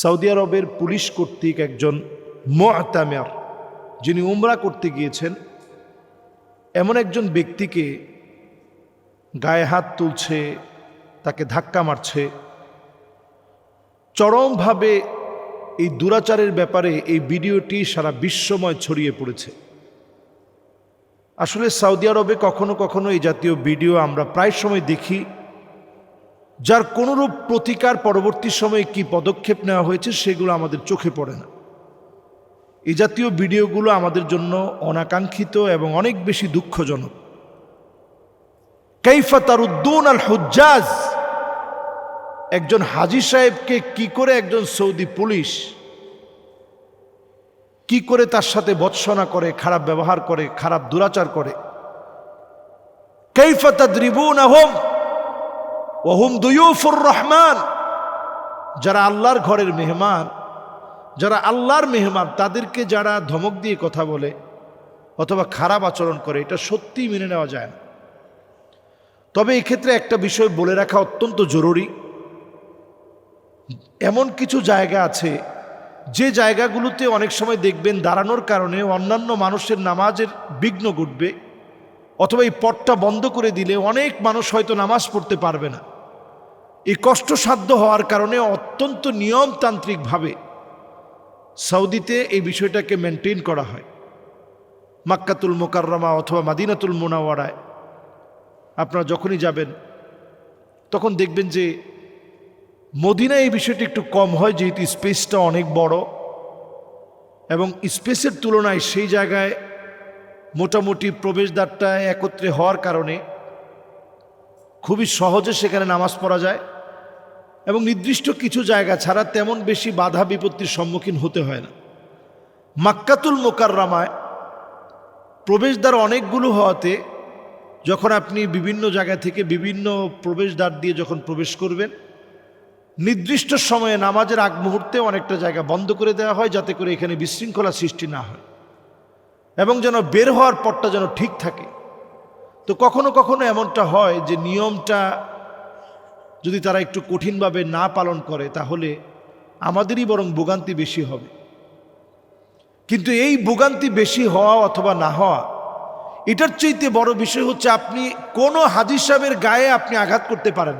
Saudi আরবের police কর্তৃক একজন মোয়াতামের যিনি উমরা করতে গিয়েছেন, এমন একজন ব্যক্তিকে গায়ে হাত তুলছে, তাকে ধাক্কা মারছে। চরমভাবে এই দুরাচারের ব্যাপারে এই ভিডিওটি সারা বিশ্বময় ছড়িয়ে পড়েছে। আসলে সৌদি আরবে কখনো কখনো এই জাতীয় ভিডিও আমরা প্রায় সময় দেখি। যার কোনোরূপ প্রতিকার পরবর্তী সময়ে কি পদক্ষেপ নেওয়া হয়েছে সেগুলো আমাদের চোখে পড়ে না। এ জাতীয় ভিডিওগুলো আমাদের জন্য অনাকাঙ্ক্ষিত এবং অনেক বেশি দুঃখজনক। কৈফা তারুদ্দুন আল হুজ্জাজ, একজন হাজি সাহেবকে কি করে একজন সৌদি পুলিশ কি করে তার সাথে বৎসনা করে, খারাপ ব্যবহার করে, খারাপ দুরাচার করে? কৈফা তাদ্রিবুন আহম ওহুম দুয়ুফুর রহমান। যারা আল্লাহর ঘরের মেহমান, যারা আল্লাহর মেহমান, তাদেরকে যারা ধমক দিয়ে কথা বলে অথবা খারাপ আচরণ করে, এটা সত্যিই মেনে নেওয়া যায় না। তবে এক্ষেত্রে একটা বিষয় বলে রাখা অত্যন্ত জরুরি। এমন কিছু জায়গা আছে, যে জায়গাগুলোতে অনেক সময় দেখবেন দাঁড়ানোর কারণে অন্যান্য মানুষের নামাজের বিঘ্ন ঘটবে, অথবা এই পথটা বন্ধ করে দিলে অনেক মানুষ হয়তো নামাজ পড়তে পারবে না। এই কষ্টসাধ্য হওয়ার কারণে অত্যন্ত নিয়মতান্ত্রিকভাবে সৌদিতে এই বিষয়টাকে মেনটেন করা হয়। মাক্কাতুল মোকাররমা অথবা মাদিনাতুল মোনাওয়ারায় আপনারা যখনই যাবেন, তখন দেখবেন যে মদিনা এই বিষয়টি একটু কম হয়, যেহেতু স্পেসটা অনেক বড় এবং স্পেসের তুলনায় সেই জায়গায় মোটামুটি প্রবেশদ্বারটা একত্রে হওয়ার কারণে খুবই সহজে সেখানে নামাজ পড়া যায়। এবং নির্দিষ্ট কিছু জায়গা ছাড়া তেমন বেশি বাধা বিপত্তির সম্মুখীন হতে হয় না। মাক্কাতুল মোকাররামায় প্রবেশদ্বার অনেকগুলো হওয়াতে যখন আপনি বিভিন্ন জায়গা থেকে বিভিন্ন প্রবেশদ্বার দিয়ে যখন প্রবেশ করবেন, নির্দিষ্ট সময়ে নামাজের আগ মুহূর্তে অনেকটা জায়গা বন্ধ করে দেওয়া হয় যাতে করে এখানে বিশৃঙ্খলা সৃষ্টি না হয় এবং যেন বের হওয়ার পরটা যেন ঠিক থাকে। তো কখনো কখনো এমনটা হয় যে নিয়মটা যদি তারা একটু কঠিনভাবে না পালন করে, তাহলে আমাদেরই বরং ভোগান্তি বেশি হবে। কিন্তু এই ভোগান্তি বেশি হওয়া অথবা না হওয়া, এটার চাইতে বড় বিষয় হচ্ছে আপনি কোনো হাজির সাহেবের গায়ে আপনি আঘাত করতে পারেন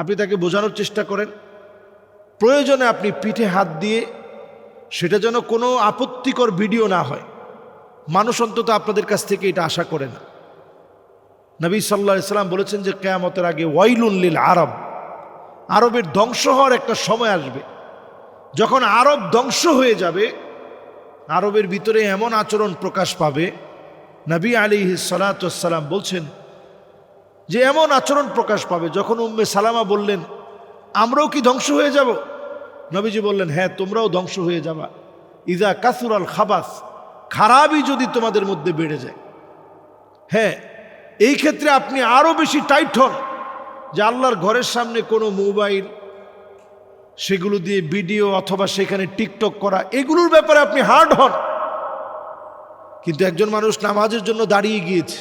আপনি তাকে বোঝানোর চেষ্টা করেন। প্রয়োজনে আপনি পিঠে হাত দিয়ে সেটা যেন কোনো আপত্তিকর ভিডিও না হয়। মানুষ অন্তত আপনাদের কাছ থেকে এটা আশা করে না। নবী সাল্লা ইসলাম বলেছেন যে কেয়ামতের আগে ওয়াইলুল্লিল আরব। আরবের ধ্বংস হওয়ার একটা সময় আসবে। যখন আরব ধ্বংস হয়ে যাবে, আরবের ভিতরে এমন আচরণ প্রকাশ পাবে, নবী আলী সালাতাম বলছেন যে এমন আচরণ প্রকাশ পাবে যখন উম্মে সালামা বললেন, আমরাও কি ধ্বংস হয়ে যাব? নবীজি বললেন হ্যাঁ তোমরাও ধ্বংস হয়ে যাবা। ইজা কাসুর আল খাবাস, খারাপই যদি তোমাদের মধ্যে বেড়ে যায়। হ্যাঁ এই ক্ষেত্রে আপনি আরও বেশি টাইট হন যে আল্লাহর ঘরের সামনে কোনো মোবাইল, সেগুলো দিয়ে ভিডিও অথবা সেখানে টিকটক করা, এগুলোর ব্যাপারে আপনি হার্ড হন। কিন্তু একজন মানুষ নামাজের জন্য দাঁড়িয়ে গিয়েছে।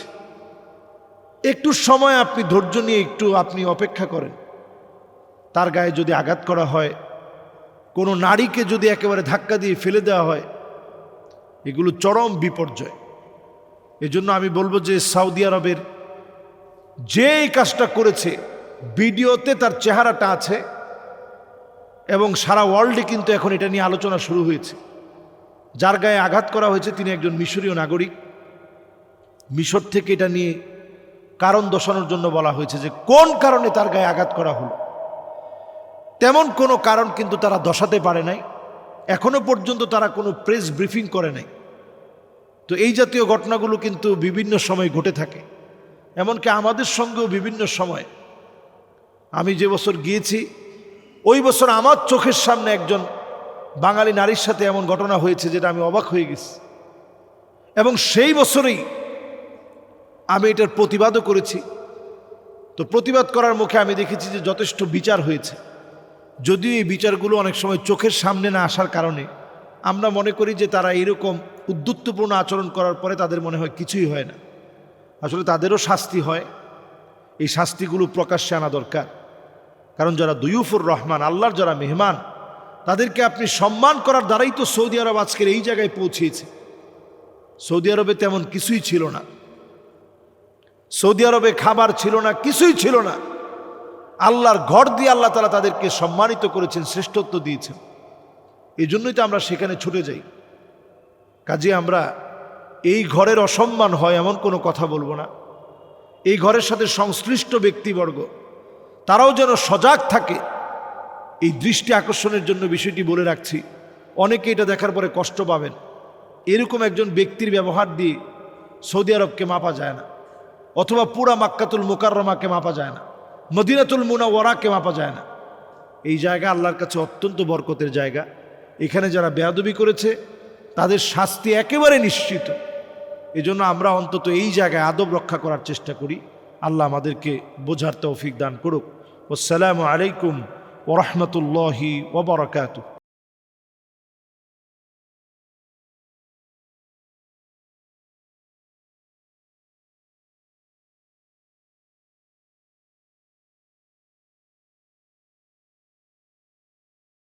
একটু সময় আপনি ধৈর্য নিয়ে একটু আপনি অপেক্ষা করেন। তার গায়ে যদি আঘাত করা হয়, কোনো নারীকে যদি একেবারে ধাক্কা দিয়ে ফেলে দেওয়া হয়, এগুলো চরম বিপর্যয়। এজন্য আমি বলব যে সৌদি আরবের যে কাজটা করেছে, ভিডিওতে তার চেহারাটা আছে এবং সারা ওয়ার্ল্ডে কিন্তু এখন এটা নিয়ে আলোচনা শুরু হয়েছে। যার গায়ে আঘাত করা হয়েছে, তিনি একজন মিশরীয় নাগরিক। মিশর থেকে এটা নিয়ে কারণ দর্শানোর জন্য বলা হয়েছে যে কোন কারণে তার গায়ে আঘাত করা হলো। তেমন কোনো কারণ কিন্তু তারা দশাতে পারে নাই। এখনও পর্যন্ত তারা কোনো প্রেস ব্রিফিং করে নাই। তো এই জাতীয় ঘটনাগুলো কিন্তু বিভিন্ন সময় ঘটে থাকে। এমনকি আমাদের সঙ্গেও বিভিন্ন সময়। আমি যে বছর গিয়েছি, ওই বছর আমার চোখের সামনে একজন বাঙালি নারীর সাথে এমন ঘটনা হয়েছে যেটা আমি অবাক হয়ে গেছি। এবং সেই বছরেই আমি এটার প্রতিবাদও করেছি। তো প্রতিবাদ করার মুখে আমি দেখেছি যে যথেষ্ট বিচার হয়েছে। যদিও এই বিচারগুলো অনেক সময় চোখের সামনে না আসার কারণে আমরা মনে করি যে তারা এরকম উদ্যুত্তপূর্ণ আচরণ করার পরে তাদের মনে হয় কিছুই হয় না। আসলে তাদেরও শাস্তি হয়। এই শাস্তিগুলো প্রকাশ্যে আনা দরকার। কারণ যারা দুয়ুফুর রহমান, আল্লাহর যারা মেহমান, তাদেরকে আপনি সম্মান করার দ্বারাই তো সৌদি আরব আজকের এই জায়গায় পৌঁছেছে। সৌদি আরবে তেমন কিছুই ছিল না। সৌদি আরবে খাবার ছিল না, কিছুই ছিল না। আল্লাহর ঘর দিয়ে আল্লাহ তালা তাদেরকে সম্মানিত করেছেন, শ্রেষ্ঠত্ব দিয়েছেন। এই জন্যই তো আমরা সেখানে ছুটে যাই। কাজে আমরা এই ঘরের অসম্মান হয় এমন কোনো কথা বলব না। এই ঘরের সাথে সংশ্লিষ্ট ব্যক্তিবর্গ, তারাও যেন সজাগ থাকে। এই দৃষ্টি আকর্ষণের জন্য বিষয়টি বলে রাখছি। অনেকে এটা দেখার পরে কষ্ট পাবেন। এরকম একজন ব্যক্তির ব্যবহার দিয়ে সৌদি আরবকে মাপা যায় না, অথবা পুরা মাক্কাতুল মুকাররমাকে মাপা যায় না, মদিনাতুল মুনা মুনাওয়ারাকে মাপা যায় না। এই জায়গা আল্লাহর কাছে অত্যন্ত বরকতের জায়গা। এখানে যারা বেয়াদবি করেছে, তাদের শাস্তি একেবারে নিশ্চিত। এজন্য আমরা অন্তত এই জায়গায় আদব রক্ষা করার চেষ্টা করি। আল্লাহ আমাদেরকে বোঝার তৌফিক দান করুক। আসসালামু আলাইকুম ওরহমতুল্লাহি ওবরাকাতু